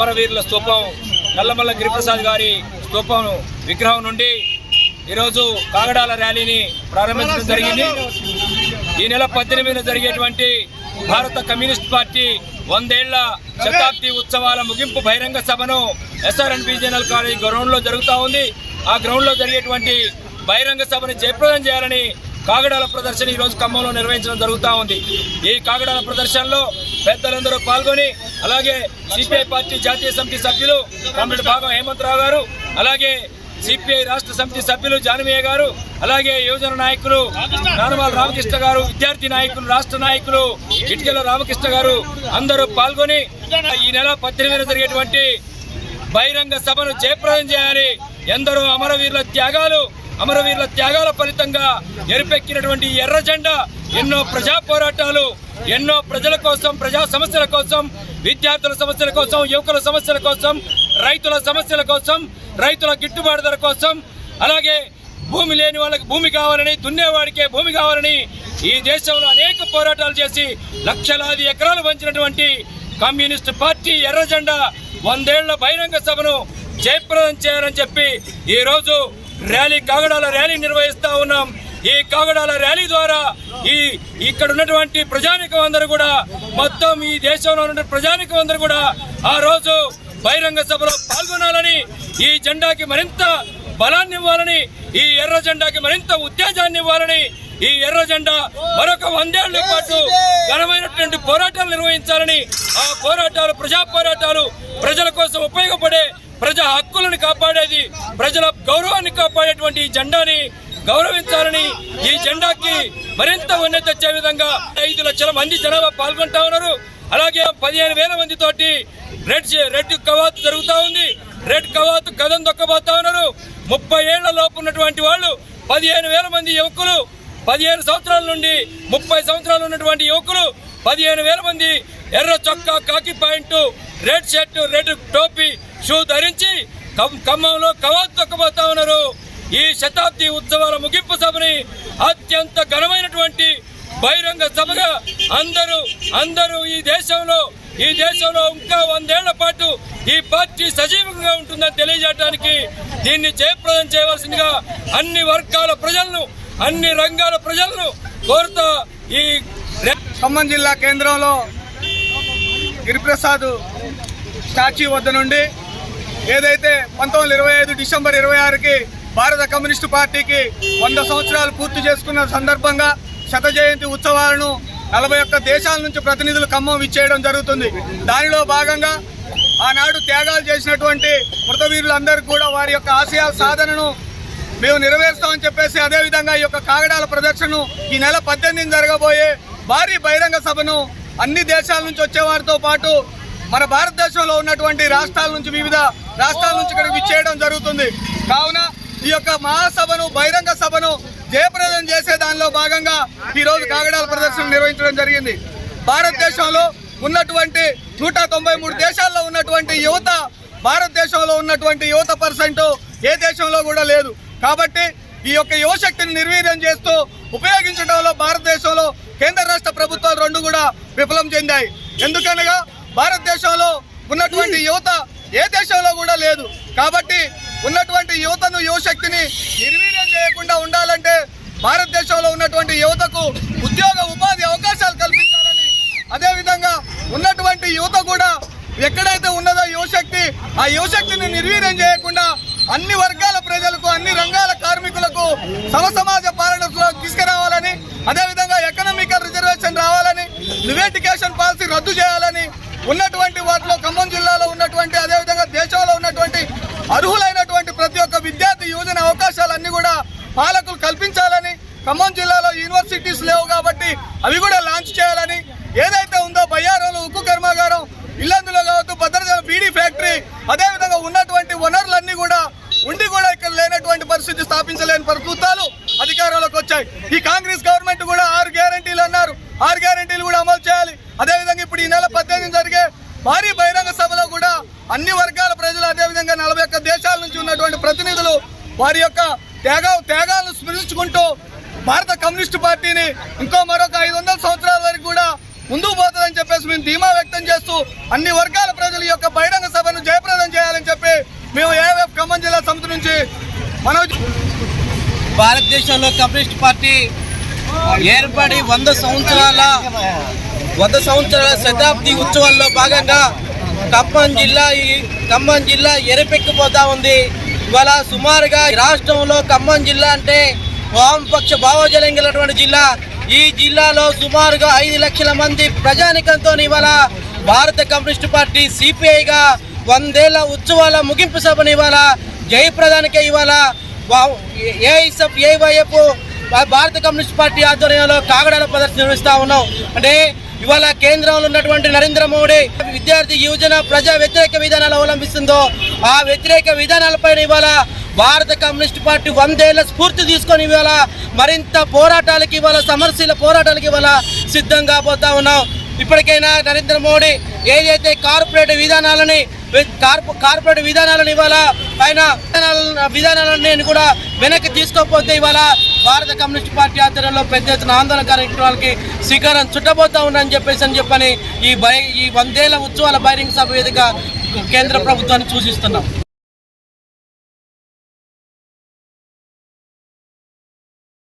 అమరవీరుల స్తూపం నల్లమల్ల గిరిప్రసాద్ గారి స్తూపం విగ్రహం నుండి ఈరోజు కాగడాల ర్యాలీని ప్రారంభించడం జరిగింది. ఈ నెల పద్దెనిమిదిన జరిగేటువంటి భారత కమ్యూనిస్ట్ పార్టీ వందేళ్ళ శతాబ్ది ఉత్సవాల ముగింపు బహిరంగ సభను ఎస్ఆర్ఎన్ జనరల్ కాలేజ్ గ్రౌండ్లో జరుగుతూ ఉంది. ఆ గ్రౌండ్లో జరిగేటువంటి బహిరంగ సభను జయప్రదం చేయాలని కాగడాల ప్రదర్శన ఈ రోజు ఖమ్మంలో నిర్వహించడం జరుగుతూ ఉంది. ఈ కాగడాల ప్రదర్శనలో పెద్దలందరూ పాల్గొని అలాగే సిపిఐ పార్టీ జాతీయ సమితి సభ్యులు కామ్రేడ్ భాగం హేమంతరావు గారు అలాగే సిపిఐ రాష్ట్ర సమితి సభ్యులు జానమయ్య గారు అలాగే యువజన నాయకులు నానమాల రామకృష్ణ గారు విద్యార్థి నాయకులు రాష్ట్ర నాయకులు ఇటుకల రామకృష్ణ గారు అందరూ పాల్గొని ఈ నెల పద్దెనిమిదిన జరిగేటువంటి బహిరంగ సభను జయప్రదం చేయాలి. ఎందరో అమరవీరుల త్యాగాలు అమరవీరుల త్యాగాల ఫలితంగా ఎరుపెక్కినటువంటి ఎర్ర జెండా ఎన్నో ప్రజా పోరాటాలు ఎన్నో ప్రజల కోసం ప్రజా సమస్యల కోసం విద్యార్థుల సమస్యల కోసం యువకుల సమస్యల కోసం రైతుల సమస్యల కోసం రైతుల గిట్టుబాటు ధర కోసం అలాగే భూమి లేని వాళ్ళకి భూమి కావాలని దున్నేవాడికే భూమి కావాలని ఈ దేశంలో అనేక పోరాటాలు చేసి లక్షలాది ఎకరాలు పంచినటువంటి కమ్యూనిస్ట్ పార్టీ ఎర్రజెండా వందేళ్ళ బహిరంగ సభను జయప్రదం చేయాలని చెప్పి ఈరోజు ర్యాలీ కాగడాల ర్యాలీ నిర్వహిస్తూ ఉన్నాం. ఈ కాగడాల ర్యాలీ ద్వారా ఈ ఇక్కడ ఉన్నటువంటి ప్రజానికం అందరూ కూడా మొత్తం ఈ దేశంలో ఉన్న ప్రజానికం అందరూ కూడా ఆ రోజు బహిరంగ సభలో పాల్గొనాలని ఈ జెండాకి మరింత బలాన్ని ఇవ్వాలని ఈ ఎర్ర జెండాకి మరింత ఉత్తేజాన్ని ఇవ్వాలని ఈ ఎర్ర జెండా మరొక వందేళ్ళ పాటు ఘనమైనటువంటి పోరాటాలు నిర్వహించాలని ఆ పోరాటాలు ప్రజా పోరాటాలు ప్రజల కోసం ఉపయోగపడే ప్రజా హక్కులను కాపాడేది ప్రజల గౌరవాన్ని కాపాడేటువంటి ఈ జెండాని గౌరవించాలని ఈ జెండాకి మరింత ఉన్నతి తెచ్చే విధంగా ఐదు లక్షల మంది జనాభా పాల్గొంటా ఉన్నారు. అలాగే పదిహేను వేల మంది తోటి రెడ్ రెడ్ కవాతు జరుగుతూ ఉంది. రెడ్ కవాతు కథం దొక్కబోతా ఉన్నారు. ముప్పై ఏళ్ళ లోపు ఉన్నటువంటి వాళ్ళు పదిహేను వేల మంది యువకులు పదిహేను సంవత్సరాల నుండి ముప్పై సంవత్సరాలు ఉన్నటువంటి యువకులు పదిహేను వేల మంది ఎర్ర చొక్కా khaki pant red shirt red టోపీ షూ ధరించి ఖమ్మంలో కవాతు దొక్కబోతా ఉన్నారు. ఈ శతాబ్ది ఉత్సవాల ముగింపు సభని అత్యంత ఘనమైనటువంటి బహిరంగ సభగా అందరూ అందరూ ఈ దేశంలో ఈ దేశంలో ఇంకా వందేళ్ళ పాటు ఈ పార్టీ సజీవంగా ఉంటుందని తెలియజేయడానికి దీన్ని జయప్రదం చేయవలసిందిగా అన్ని వర్గాల ప్రజలను అన్ని రంగాల ప్రజలను కోరుతా ఈ ఖమ్మం జిల్లా కేంద్రంలో గిరిప్రసాద్ స్టాచ్యూ వద్ద నుండి ఏదైతే పంతొమ్మిది ఇరవై ఐదు డిసెంబర్ ఇరవై ఆరుకి భారత కమ్యూనిస్టు పార్టీకి వంద సంవత్సరాలు పూర్తి చేసుకున్న సందర్భంగా శత జయంతి ఉత్సవాలను నలభై ఒక్క దేశాల నుంచి ప్రతినిధులు ఖమ్మం ఇచ్చేయడం జరుగుతుంది. దానిలో భాగంగా ఆనాడు త్యాగాలు చేసినటువంటి మృతవీరులందరికీ కూడా వారి యొక్క ఆశయాల సాధనను మేము నెరవేరుస్తామని చెప్పేసి అదేవిధంగా ఈ యొక్క కాగడాల ప్రదర్శనను ఈ నెల పద్దెనిమిది జరగబోయే భారీ బహిరంగ సభను అన్ని దేశాల నుంచి వచ్చేవారితో పాటు మన భారతదేశంలో ఉన్నటువంటి రాష్ట్రాల నుంచి వివిధ రాష్ట్రాల నుంచి ఇక్కడికి విచ్చేయడం జరుగుతుంది. కావున ఈ యొక్క మహాసభను బహిరంగ సభను జయప్రదం చేసే దానిలో భాగంగా ఈ రోజు కాగడాల ప్రదర్శన నిర్వహించడం జరిగింది. భారతదేశంలో ఉన్నటువంటి నూట తొంభై మూడు దేశాల్లో ఉన్నటువంటి యువత భారతదేశంలో ఉన్నటువంటి యువత పర్సెంట్ ఏ దేశంలో కూడా లేదు. కాబట్టి ఈ యొక్క యువశక్తిని నిర్వీర్యం చేస్తూ ఉపయోగించడంలో భారతదేశంలో కేంద్ర రాష్ట్ర ప్రభుత్వాలు రెండు కూడా విఫలం చెందాయి. ఎందుకనగా భారతదేశంలో ఉన్నటువంటి యువత ఏ దేశంలో కూడా లేదు. కాబట్టి ఉన్నటువంటి యువతను యువశక్తిని నిర్వీర్యం చేయకుండా ఉండాలంటే భారతదేశంలో ఉన్నటువంటి యువతకు ఉద్యోగ ఉపాధి అవకాశాలు కల్పించాలని. అదేవిధంగా ఉన్నటువంటి యువత కూడా ఎక్కడైతే ఉన్నదో యువశక్తి ఆ యువశక్తిని నిర్వీర్యం చేయకుండా అన్ని వర్గాల ప్రజలకు అన్ని రంగాల కార్మికులకు సమసమాజ పాలనలో తీసుకురావాలని అదేవిధంగా ఎకనామికల్ రిజర్వేషన్ రావాలని లివేటికేషన్ పాలసీ రద్దు చేయాలని ఉన్నటువంటి వాటిలో ఖమ్మం జిల్లాలో ఉన్నటువంటి అదేవిధంగా దేశంలో ఉన్నటువంటి అర్హులైన పాలకులు కల్పించాలని ఖమ్మం జిల్లాలో యూనివర్సిటీస్ లేవు కాబట్టి అవి కూడా లాంచ్ చేయాలని ఏదైతే ఉందో బయ్యారంలో ఉక్కు కర్మాగారం ఇల్లందులో కావచ్చు భద్రాచలం బీడీ ఫ్యాక్టరీ అదేవిధంగా ఉన్నటువంటి వనరులన్నీ కూడా ఉండి కూడా ఇక్కడ లేనటువంటి పరిస్థితి స్థాపించలేని ప్రభుత్వాలు అధికారంలోకి వచ్చాయి. ఈ కాంగ్రెస్ గవర్నమెంట్ కూడా ఆరు గ్యారంటీలు అన్నారు. ఆరు గ్యారంటీలు కూడా అమలు చేయాలి. అదేవిధంగా ఇప్పుడు ఈ నెల పద్దెనిమిది జరిగే భారీ బహిరంగ సభలో కూడా అన్ని వర్గాల ప్రజలు అదేవిధంగా నలభై ఒక్క దేశాల నుంచి ఉన్నటువంటి ప్రతినిధులు వారి యొక్క త్యాగ త్యాగాలను స్మరించుకుంటూ భారత కమ్యూనిస్టు పార్టీని ఇంకో మరొక ఐదు వందల సంవత్సరాల వరకు కూడా ముందుకు పోతుందని చెప్పేసి మేము ధీమా వ్యక్తం చేస్తూ అన్ని వర్గాల ప్రజల యొక్క బహిరంగ సభను జయప్రదం చేయాలని చెప్పి మేము ఏఎఫ్ ఖమ్మం జిల్లా సమితి నుంచి మనోజ్ భారతదేశంలో కమ్యూనిస్ట్ పార్టీ ఏర్పడి వంద సంవత్సరాల వంద సంవత్సరాల శతాబ్ది ఉత్సవాల్లో భాగంగా ఖమ్మం జిల్లా ఖమ్మం జిల్లా ఎరపెక్కిపోతా ఉంది. ఇవాళ సుమారుగా ఈ రాష్ట్రంలో ఖమ్మం జిల్లా అంటే వామపక్ష భావజలం గలటువంటి జిల్లా. ఈ జిల్లాలో సుమారుగా ఐదు లక్షల మంది ప్రజానికంతో ఇవాళ భారత కమ్యూనిస్ట్ పార్టీ సిపిఐగా వందేళ్ళ ఉత్సవాల ముగింపు సభను ఇవాళ జయప్రదానికే ఇవాళ ఏఐఎఫ్ ఏవైఎఫ్ భారత కమ్యూనిస్ట్ పార్టీ ఆధ్వర్యంలో కాగడాల ప్రదర్శన నిర్వహిస్తూ ఉన్నాం. అంటే ఇవాళ కేంద్రంలో ఉన్నటువంటి నరేంద్ర మోడీ విద్యార్థి యువజన ప్రజా వ్యతిరేక విధానాలు అవలంబిస్తుందో ఆ వ్యతిరేక విధానాలపైన ఇవాళ భారత కమ్యూనిస్ట్ పార్టీ వందేళ్ళ స్ఫూర్తి తీసుకొని ఇవాళ మరింత పోరాటాలకి ఇవాళ సమరశీల పోరాటాలకి ఇవాళ సిద్ధంగా పోతా ఉన్నాం. ఇప్పటికైనా నరేంద్ర మోడీ ఏదైతే కార్పొరేట్ విధానాలని కార్పొ కార్పొరేట్ విధానాలను ఇవాళ ఆయన విధానాల- విధానాలన్నీ కూడా వెనక్కి తీసుకోకపోతే ఇవాళ భారత కమ్యూనిస్ట్ పార్టీ ఆధ్వర్యంలో పెద్ద ఎత్తున ఆందోళన కార్యక్రమాలకి శ్రీకారం చుట్టబోతా ఉందని చెప్పేసి అని చెప్పని ఈ బై ఈ వందేళ్ళ ఉత్సవాల బైరింగ్ సభ వేదిక కేంద్ర ప్రభుత్వాన్ని సూచిస్తున్నాం.